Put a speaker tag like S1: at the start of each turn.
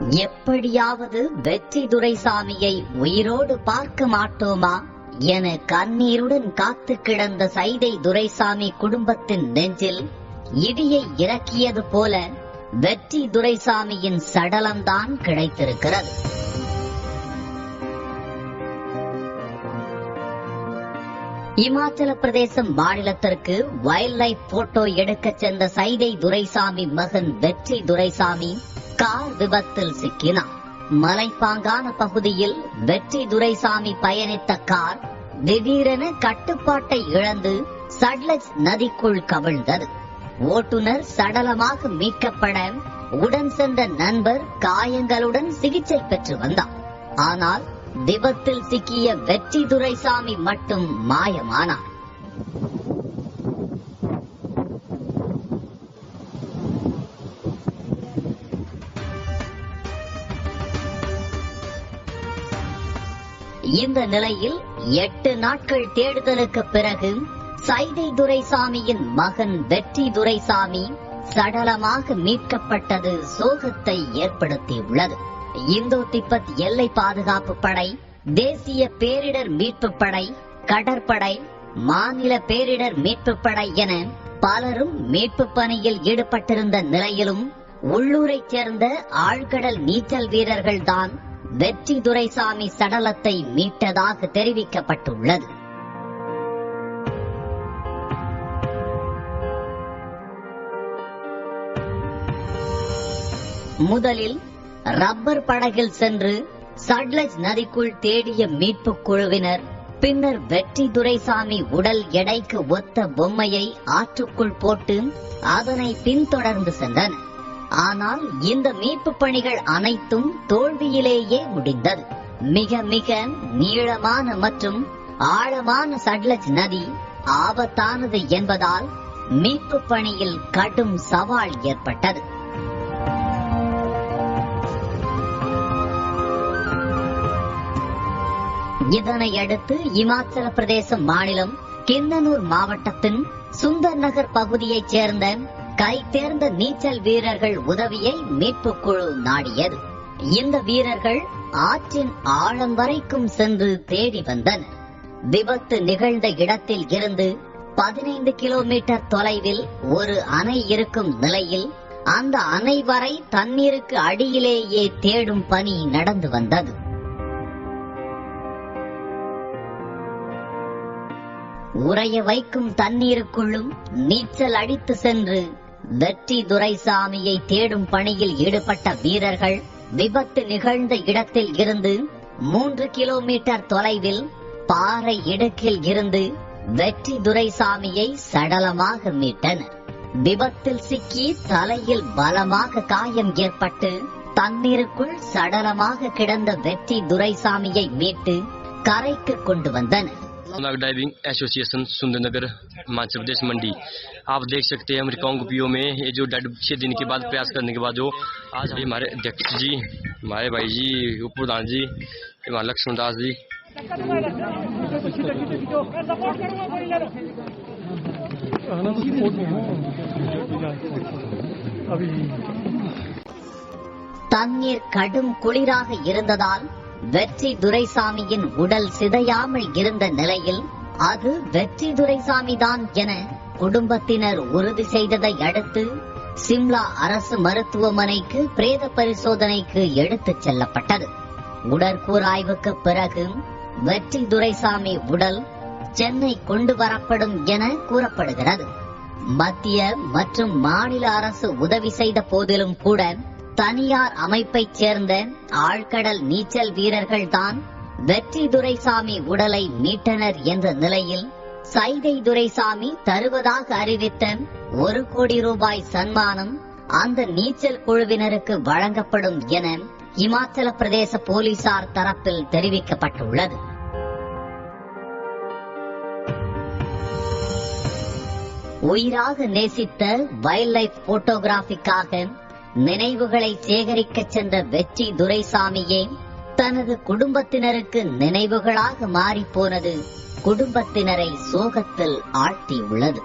S1: எப்படியாவது வெற்றி துரைசாமியை உயிரோடு பார்க்க மாட்டோமா? என கண்ணீருடன் காத்து கிடந்த சைதை துரைசாமி குடும்பத்தின் நெஞ்சில் இடியை இறக்கியது போல வெற்றி துரைசாமியின் சடலம்தான் கிடைத்திருக்கிறது. இமாச்சல பிரதேசம் மாநிலத்திற்கு வைல்ட் லைஃப் போட்டோ எடுக்க சென்ற சைதை துரைசாமி மகன் வெற்றி துரைசாமி கார் விபத்தில் சிக்கினார் மலைப்பாங்கான பகுதியில் வெற்றி துரைசாமி பயணித்த கார் திடீரென கட்டுப்பாட்டை இழந்து சட்லஜ் நதிக்குள் கவிழ்ந்தது. ஓட்டுநர் சடலமாக மீட்கப்பட உடன் சென்ற நண்பர் காயங்களுடன் சிகிச்சை பெற்று வந்தார் ஆனால் விபத்தில் சிக்கிய வெற்றி துரைசாமி மட்டும் மாயமானார். இந்த நிலையில் எட்டு நாட்கள் தேடுதலுக்கு பிறகு சைதை துரைசாமியின் மகன் வெற்றி துரைசாமி சடலமாக மீட்கப்பட்டது சோகத்தை ஏற்படுத்தியுள்ளது. இந்தோ திபெத் எல்லை பாதுகாப்பு படை தேசிய பேரிடர் மீட்பு படை கடற்படை மாநில பேரிடர் மீட்பு படை என பலரும் மீட்பு பணியில் ஈடுபட்டிருந்த நிலையிலும் உள்ளூரைச் சேர்ந்த ஆழ்கடல் நீச்சல் வீரர்கள்தான் வெற்றி துரைசாமி சடலத்தை மீட்டதாக தெரிவிக்கப்பட்டுள்ளது. முதலில் ரப்பர் படகில் சென்று சட்லஜ் நதிக்குள் தேடிய மீட்பு குழுவினர் பின்னர் வெற்றி துரைசாமி உடல் எடைக்கு ஒத்த பொம்மையை ஆற்றுக்குள் போட்டு அதனை பின்தொடர்ந்து சென்றனர். ஆனால் இந்த மீட்பு பணிகள் அனைத்தும் தோல்வியிலேயே முடிந்தது. மிக மிக நீளமான மற்றும் ஆழமான சட்லஜ் நதி ஆபத்தானது என்பதால் மீட்பு பணியில் கடும் சவால் ஏற்பட்டது. இதனை அடுத்து இமாச்சல பிரதேச மாநிலம் கிண்ணனூர் மாவட்டத்தின் சுந்தர் நகர் பகுதியைச் சேர்ந்த கை தேர்ந்த நீச்சல் வீரர்கள் உதவியை மீட்பு குழு நாடியது. இந்த வீரர்கள் ஆற்றின் ஆழம் வரைக்கும் சென்று தேடி வந்தனர் விபத்து நிகழ்ந்த இடத்தில் இருந்து பதினைந்து கிலோமீட்டர் தொலைவில் ஒரு அணை இருக்கும் நிலையில் அந்த அணை வரை தண்ணீருக்கு அடியிலேயே தேடும் பணி நடந்து வந்தது. உறைய வைக்கும் தண்ணீருக்குள்ளும் நீச்சல் அடித்து சென்று வெற்றி துரைசாமியை தேடும் பணியில் ஈடுபட்ட வீரர்கள் விபத்து நிகழ்ந்த இடத்தில் இருந்து மூன்று கிலோமீட்டர் தொலைவில் பாறை இடுக்கில் இருந்து வெற்றி துரைசாமியை சடலமாக மீட்டனர். விபத்தில் சிக்கி தலையில் பலமாக காயம் ஏற்பட்டு தண்ணீருக்குள் சடலமாக கிடந்த வெற்றி துரைசாமியை மீட்டு கரைக்கு கொண்டு வந்தனர்.
S2: नाग डाइविंग एसोसिएशन सुंदरनगर हिमाचल प्रदेश मंडी आप देख सकते हैं अमेरिकाओं के पीओ में ये जो डेड छह दिन के बाद प्रयास करने के बाद जो आज अभी हमारे अध्यक्ष जी हमारे भाई जी उप प्रधान जी हमारे लक्ष्मण दास जी
S3: अभी
S1: தண்ணீர் கடும் குளிராக இருந்ததால் வெற்றி துரைசாமியின் உடல் சிதையாமல் இருந்த நிலையில் அது வெற்றி துரைசாமி தான் என குடும்பத்தினர் உறுதி செய்ததை அடுத்து சிம்லா அரசு மருத்துவமனைக்கு பிரேத பரிசோதனைக்கு எடுத்துச் செல்லப்பட்டது. உடற்கூறாய்வுக்கு பிறகு வெற்றி துரைசாமி உடல் சென்னை கொண்டு வரப்படும் என கூறப்படுகிறது. மத்திய மற்றும் மாநில அரசு உதவி செய்த போதிலும் கூட தனியார் அமைப்பைச் சேர்ந்த ஆழ்கடல் நீச்சல் வீரர்கள்தான் வெற்றி துரைசாமி உடலை மீட்டனர் என்ற நிலையில் சைதை துரைசாமி தருவதாக அறிவித்த ஒரு கோடி ரூபாய் சன்மானம் அந்த நீச்சல் குழுவினருக்கு வழங்கப்படும் என இமாச்சல பிரதேச போலீசார் தரப்பில் தெரிவிக்கப்பட்டுள்ளது. உயிராக நேசித்த வைல்ட் லைஃப் போட்டோகிராஃபிக்காக நினைவுகளை சேகரிக்கச் சென்ற வெற்றி துரைசாமியே தனது குடும்பத்தினருக்கு நினைவுகளாக மாறிப்போனது குடும்பத்தினரை சோகத்தில் ஆழ்த்தியுள்ளது.